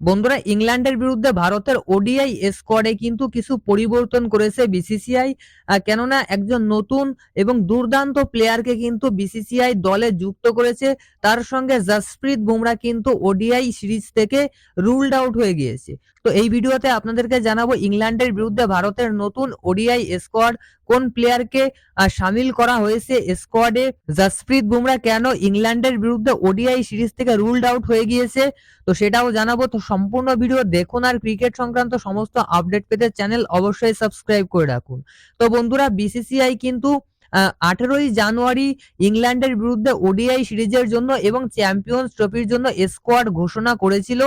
বন্ধুরা, ইংল্যান্ডের বিরুদ্ধে ভারতের ওডিআই স্কোয়াডে কিন্তু কিছু পরিবর্তন করেছে বিসিসিআই কেননা একজন নতুন এবং দুর্দান্ত প্লেয়ারকে কিন্তু বিসিসিআই দলে যুক্ত করেছে। তার সঙ্গে জসপ্রীত বুমরা কিন্তু ওডিআই সিরিজ থেকে রুলড আউট হয়ে গিয়েছে। তো এই ভিডিওতে আপনাদেরকে জানাব, ইংল্যান্ডের বিরুদ্ধে ভারতের নতুন ওডিআই স্কোয়াড কোন প্লেয়ারকে সামিল করা হয়েছে স্কোয়াডে জসপ্রীত বুমরা কেন ইংল্যান্ডের বিরুদ্ধে ওডিআই সিরিজ থেকে রুলড আউট হয়ে গিয়েছে? তো সেটাও জানাব। তো সম্পূর্ণ ভিডিও দেখুন আর ক্রিকেট সংক্রান্ত সমস্ত আপডেট পেতে চ্যানেল অবশ্যই সাবস্ক্রাইব করে রাখুন। তো বন্ধুরা বিসিসিআই কিন্তু আঠেরোই জানুয়ারি ইংল্যান্ডের বিরুদ্ধে ওডিআই সিরিজের জন্য এবং চ্যাম্পিয়ন্স ট্রফির জন্য স্কোয়াড ঘোষণা করেছিল।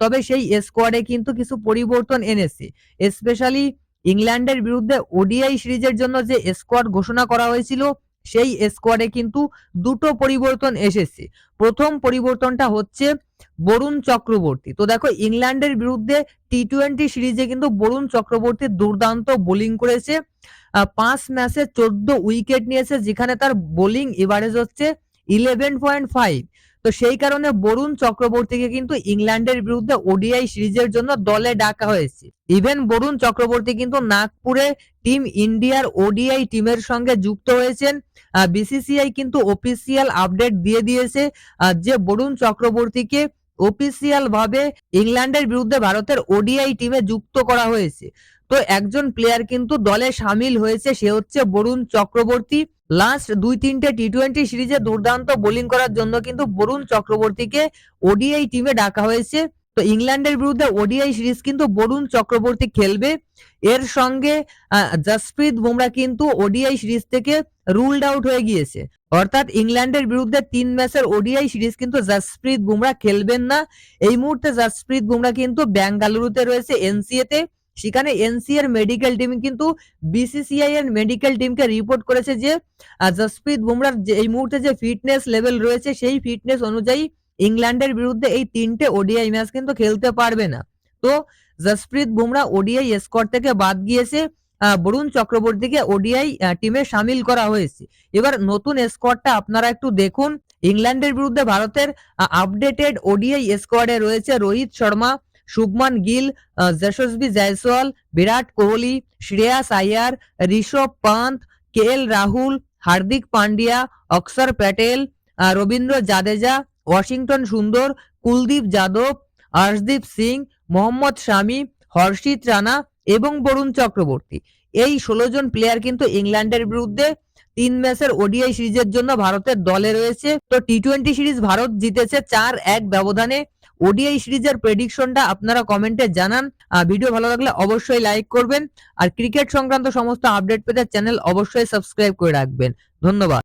তবে সেই স্কোয়াডে কিন্তু কিছু পরিবর্তন এনেছে। স্পেশালি ইংল্যান্ডের বিরুদ্ধে ওডিআই সিরিজের জন্য যে স্কোয়াড ঘোষণা করা হয়েছিল, সেই স্কোয়াডে কিন্তু দুটো পরিবর্তন এসেছে। প্রথম পরিবর্তনটা হচ্ছে বরুণ চক্রবর্তী। তো দেখো, ইংল্যান্ডের বিরুদ্ধে টি টোয়েন্টি সিরিজে কিন্তু বরুণ চক্রবর্তী দুর্দান্ত বোলিং করেছে। পাঁচ ম্যাচে চোদ্দ উইকেট নিয়েছে, যেখানে তার বোলিং এভারেজ হচ্ছে ইলেভেন পয়েন্ট ফাইভ তো সেই কারণে বরুণ চক্রবর্তীকে কিন্তু ইংল্যান্ডের বিরুদ্ধে ওডিআই সিরিজের জন্য দলে ডাকা হয়েছে। ইভেন বরুণ চক্রবর্তী কিন্তু নাগপুরে টিম ইন্ডিয়ার ওডিআই টিমের সঙ্গে যুক্ত হয়েছেন। বিসিসিআই কিন্তু অফিসিয়াল আপডেট দিয়ে দিয়েছে যে বরুণ চক্রবর্তীকে অফিসিয়াল ভাবে ইংল্যান্ডের বিরুদ্ধে ভারতের ওডিআই টিমে যুক্ত করা হয়েছে। তো একজন প্লেয়ার কিন্তু দলে সামিল হয়েছে, সে হচ্ছে বরুণ চক্রবর্তী। লাস্ট দুই তিনটে টি টোয়েন্টি সিরিজে দুর্দান্ত বোলিং করার জন্য কিন্তু বরুণ চক্রবর্তীকে ওডিআই টিমে ডাকা হয়েছে। তো ইংল্যান্ডের বিরুদ্ধে ওডিআই সিরিজ কিন্তু বরুণ চক্রবর্তী খেলবে। এর সঙ্গে জসপ্রীত বুমরা কিন্তু ওডিআই সিরিজ থেকে রুলড আউট হয়ে গিয়েছে। অর্থাৎ ইংল্যান্ডের বিরুদ্ধে তিন ম্যাচের ওডিআই সিরিজ কিন্তু জসপ্রীত বুমরা খেলবেন না। এই মুহূর্তে জসপ্রীত বুমরা কিন্তু বেঙ্গালুরুতে রয়েছে এনসিএ তে সেখানে এনসি এর মেডিকেল টিম কিন্তু বিসিসিআই এর মেডিকেল টিমকে রিপোর্ট করেছে যে জসপ্রীত বুমরার এই মুহূর্তে যে ফিটনেস লেভেল রয়েছে, সেই ফিটনেস অনুযায়ী ইংল্যান্ডের বিরুদ্ধে এই তিনটে ওডিআই ম্যাচ কিন্তু খেলতে পারবে না। তো জসপ্রীত বুমরা ওডিআই স্কোয়াড থেকে বাদ গিয়েছে বরুণ চক্রবর্তীকে ওডিআই টিমে সামিল করা হয়েছে। এবার নতুন স্কোয়াডটা আপনারা একটু দেখুন। ইংল্যান্ডের বিরুদ্ধে ভারতের আপডেটেড ওডিআই স্কোয়াডে রয়েছে রোহিত শর্মা। শুভমান গিল যশস্বী জয়সওয়াল, বিরাট কোহলি শ্রেয়াস আয়ার ঋষভ পান্ত, কে এল রাহুল, হার্দিক পান্ডিয়া, অক্ষর প্যাটেল রবীন্দ্র জাদেজা, ওয়াশিংটন সুন্দর, কুলদীপ যাদব হর্ষদীপ সিং, মোহাম্মদ শামি, হর্ষিত রানা এবং বরুণ চক্রবর্তী। এই ষোলো জন প্লেয়ার কিন্তু ইংল্যান্ডের বিরুদ্ধে তিন ম্যাচের ওডিআই সিরিজের জন্য ভারতের দলে রয়েছে। তো টি টোয়েন্টি সিরিজ ভারত জিতেছে চার এক ব্যবধানে। ওডিআই সিরিজের প্রেডিকশনটা আপনারা কমেন্টে জানান। ভিডিও ভালো লাগলে অবশ্যই লাইক করবেন। আর ক্রিকেট সংক্রান্ত সমস্ত আপডেট পেতে চ্যানেল অবশ্যই সাবস্ক্রাইব করে রাখবেন। ধন্যবাদ।